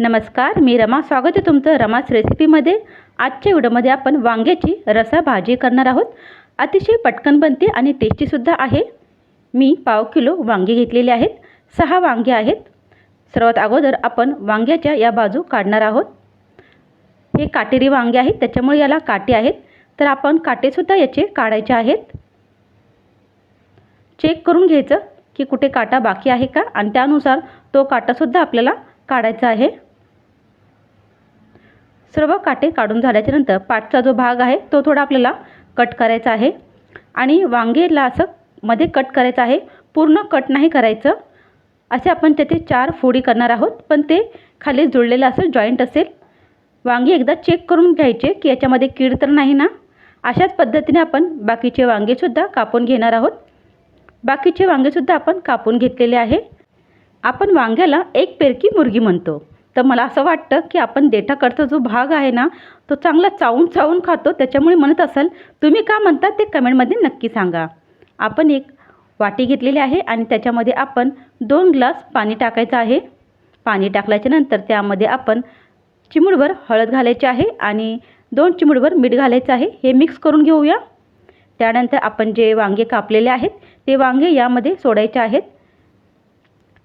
नमस्कार मी रमा. स्वागत आहे तुमचं रमास रेसिपीमध्ये. आजच्या व्हिडिओमध्ये आपण वांग्याची रसा भाजी करणार आहोत. अतिशय पटकन बनते आणि टेस्टीसुद्धा आहे. मी पाव किलो वांगी घेतलेली आहेत. सहा वांगे आहेत. सर्वात अगोदर आपण वांग्याच्या या बाजू काढणार आहोत. हे काटेरी वांगे आहेत त्याच्यामुळे याला काटे आहेत. तर आपण काटेसुद्धा याचे काढायचे आहेत. चेक करून घ्यायचं की कुठे काटा बाकी आहे का? आणि त्यानुसार तो काटासुद्धा आपल्याला काढायचा आहे. सर्व काटे काढून झाल्याच्यानंतर पाठचा जो भाग आहे तो थोडा आपल्याला कट करायचा आहे. आणि वांगेला असं मध्ये कट करायचं आहे. पूर्ण कट नाही करायचं. असे आपण त्याचे चार फोडी करणार आहोत. पण ते खाली जुळलेलं असेल जॉईंट असेल. वांगी एकदा चेक करून घ्यायचे की याच्यामध्ये कीड तर नाही ना? अशाच पद्धतीने आपण बाकीचे वांगेसुद्धा कापून घेणार आहोत. बाकीचे वांगेसुद्धा आपण कापून घेतलेले आहे. आपण वांग्याला एक पेरकी मुर्गी म्हणतो. तर मला असं वाटतं की आपण देठाकडचा जो भाग आहे ना तो चांगला चावून चावून खातो. त्याच्यामुळे म्हणत असाल तुम्ही का म्हणता ते कमेंटमध्ये नक्की सांगा. आपण एक वाटी घेतलेली आहे आणि त्याच्यामध्ये आपण दोन ग्लास पाणी टाकायचं आहे. पाणी टाकल्याच्यानंतर त्यामध्ये आपण चिमुडभर हळद घालायची आहे आणि दोन चिमुडभर मीठ घालायचं आहे. हे मिक्स करून घेऊया. त्यानंतर आपण जे वांगे कापलेले आहेत ते वांगे यामध्ये सोडायचे आहेत.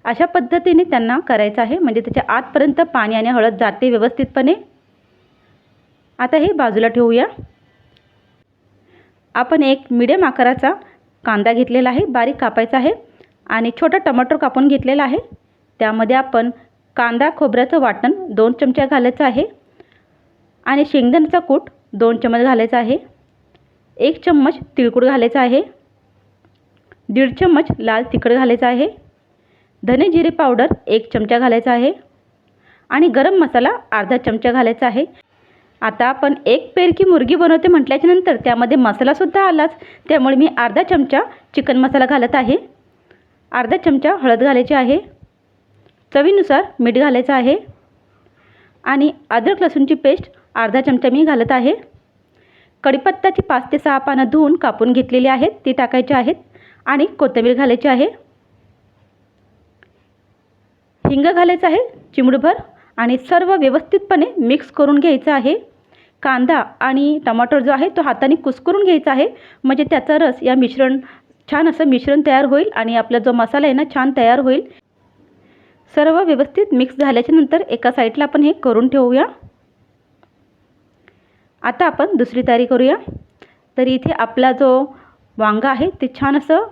अशा पद्धतीने त्यांना करायचं आहे. म्हणजे त्याच्या आतपर्यंत पाणी आणि हळद जाते व्यवस्थितपणे. आता हे बाजूला ठेवूया. आपण एक मिडियम आकाराचा कांदा घेतलेला आहे. बारीक कापायचा आहे. आणि छोटा टमाटर कापून घेतलेला आहे. त्यामध्ये आपण कांदा खोबऱ्याचं वाटण दोन चमच्या घालायचं आहे. आणि शेंगदाण्याचा कूट दोन चमच घालायचा आहे. एक चम्मच तिळकूट घालायचा आहे. दीड चम्मच लाल तिखट घालायचं आहे. धने जिरे पावडर एक चमचा घालायचा आहे आणि गरम मसाला अर्धा चमचा घालायचा आहे. आता आपण एक पेरकी मुर्गी बनवते म्हटल्याच्या नंतर त्यामध्ये मसालासुद्धा आलाच. त्यामुळे मी अर्धा चमचा चिकन मसाला घालत आहे. अर्धा चमचा हळद घालायची आहे. चवीनुसार मीठ घालायचं आहे. आणि अद्रक लसूणची पेस्ट अर्धा चमचा मी घालत आहे. कडीपत्ताची पाच ते सहा पानं धुवून कापून घेतलेली आहेत. ती टाकायची आहेत. आणि कोथिंबीर घालायची आहे. हिंग घालायचं आहे चिमडभर आणि सर्व व्यवस्थितपणे मिक्स करून घ्यायचं आहे. कांदा आणि टमाटर जो आहे तो हाताने कुस्करून घ्यायचा आहे. म्हणजे त्याचा रस या मिश्रण छान असं मिश्रण तयार होईल आणि आपला जो मसाला आहे ना छान तयार होईल. सर्व व्यवस्थित मिक्स झाल्याच्यानंतर एका साईडला आपण हे करून ठेवूया. आता आपण दुसरी तयारी करूया. तर इथे आपला जो वांगा आहे ते छान असं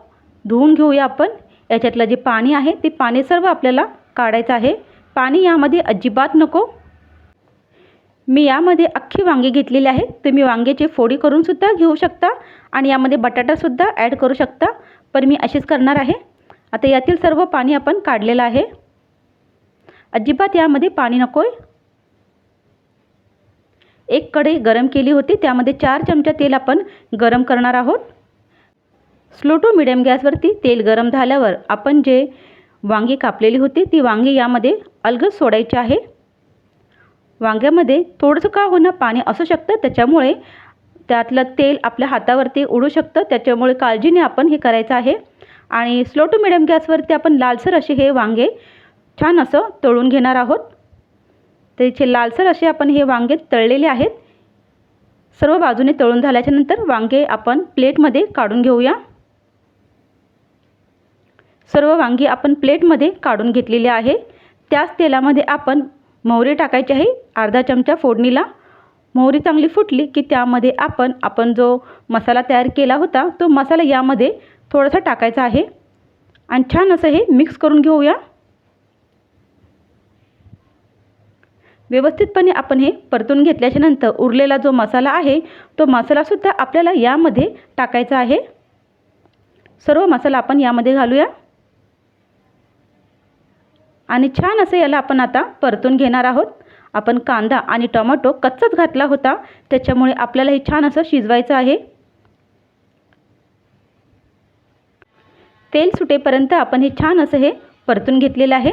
धुवून घेऊया आपण. याच्यातलं जे पाणी आहे ते पाणी सर्व आपल्याला काढायचं आहे. पाणी यामध्ये अजिबात नको. मी यामध्ये अख्खी वांगी घेतलेली आहे. तुम्ही वांग्याची फोडी करूनसुद्धा घेऊ शकता आणि यामध्ये बटाटासुद्धा ॲड करू शकता. पण मी अशीच करणार आहे. आता यातील सर्व पाणी आपण काढलेलं आहे. अजिबात यामध्ये पाणी नको आहे एक कढई गरम केली होती. त्यामध्ये चार चमचा तेल आपण गरम करणार आहोत. स्लो टू मिडियम गॅसवरती तेल गरम झाल्यावर आपण जे वांगी कापलेली होती. ती वांगी यामध्ये अलगद सोडायची आहे. वांग्यामध्ये थोडंसं का होणं पाणी असू शकतं. त्याच्यामुळे त्यातलं तेल आपल्या हातावरती उडू शकतं. त्याच्यामुळे काळजीने आपण हे करायचं आहे. आणि स्लो टू मिडियम गॅसवरती आपण लालसर असे हे वांगे छान असं तळून घेणार आहोत. त्याचे लालसर असे आपण हे वांगे तळलेले आहेत. सर्व बाजूने तळून झाल्याच्यानंतर वांगे आपण प्लेटमध्ये काढून घेऊया. सर्व वांगी आपण प्लेटमध्ये काढून घेतलेली आहे. त्याच तेलामध्ये आपण मोहरी टाकायची आहे. अर्धा चमचा फोडणीला. मोहरी चांगली फुटली की त्यामध्ये आपण आपण जो मसाला तयार केला होता तो मसाला यामध्ये थोडासा टाकायचा आहे. आणि छान असं हे मिक्स करून घेऊया. व्यवस्थितपणे आपण हे परतून घेतल्याच्या नंतर उरलेला जो मसाला आहे तो मसालासुद्धा आपल्याला यामध्ये टाकायचा आहे. सर्व मसाला आपण यामध्ये घालूया. आणि छान असं याला आपण आता परतून घेणार आहोत. आपण कांदा आणि टोमॅटो कच्चाच घातला होता. त्याच्यामुळे आपल्याला हे छान असं शिजवायचं आहे. तेल सुटेपर्यंत आपण हे छान असं हे परतून घेतलेलं आहे.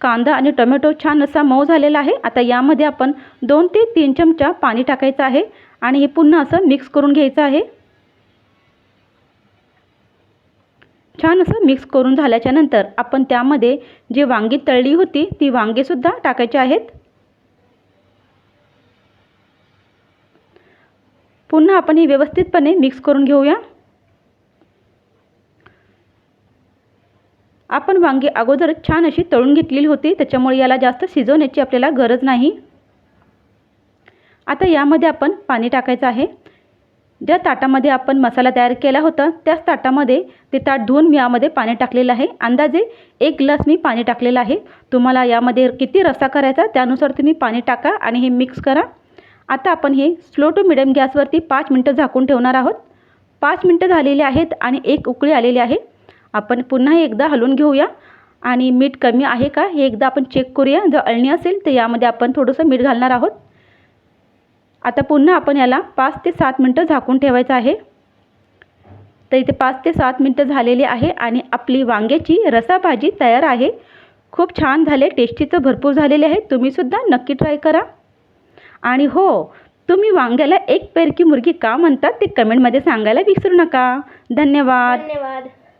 कांदा आणि टोमॅटो छान असा मऊ झालेला आहे. आता यामध्ये आपण दोन ते तीन चमचा पाणी टाकायचं आहे. आणि हे पुन्हा असं मिक्स करून घ्यायचं आहे. छान असं मिक्स करून झाल्याच्यानंतर आपण त्यामध्ये जे वांगी तळली होती ती वांगेसुद्धा टाकायची आहेत. पुन्हा आपण ही व्यवस्थितपणे मिक्स करून घेऊया. आपण वांगी अगोदर छान अशी तळून घेतलेली होती त्याच्यामुळे याला जास्त शिजवण्याची आपल्याला गरज नाही. आता यामध्ये आपण पाणी टाकायचं आहे. ज्या ताटामध्ये आपण मसाला तयार केला होता त्याच ताटामध्ये ते ताट धुवून मी यामध्ये पाणी टाकलेलं आहे. अंदाजे एक ग्लास मी पाणी टाकलेलं आहे. तुम्हाला यामध्ये किती रस्सा करायचा त्यानुसार तुम्ही पाणी टाका आणि हे मिक्स करा. आता आपण हे स्लो टू मिडियम गॅसवरती पाच मिनटं झाकून ठेवणार आहोत. पाच मिनटं झालेली आहेत आणि एक उकळी आलेली आहे. आपण पुन्हा एकदा हलवून घेऊया. आणि मीठ कमी आहे का हे एकदा आपण चेक करूया. जर अळणी असेल तर यामध्ये आपण थोडंसं मीठ घालणार आहोत. आता पुन्हा आपण याला पाच ते सात मिनटं झाकून ठेवायचं आहे. तर इथे पाच ते सात मिनटं झालेली आहे आणि आपली वांग्याची रसाभाजी तयार आहे. खूप छान झाले टेस्टीचं भरपूर झालेले आहे. तुम्हीसुद्धा नक्की ट्राय करा. आणि हो तुम्ही वांग्याला एक पेरकी मुर्गी का म्हणतात ते कमेंटमध्ये सांगायला विसरू नका. धन्यवाद. धन्यवाद.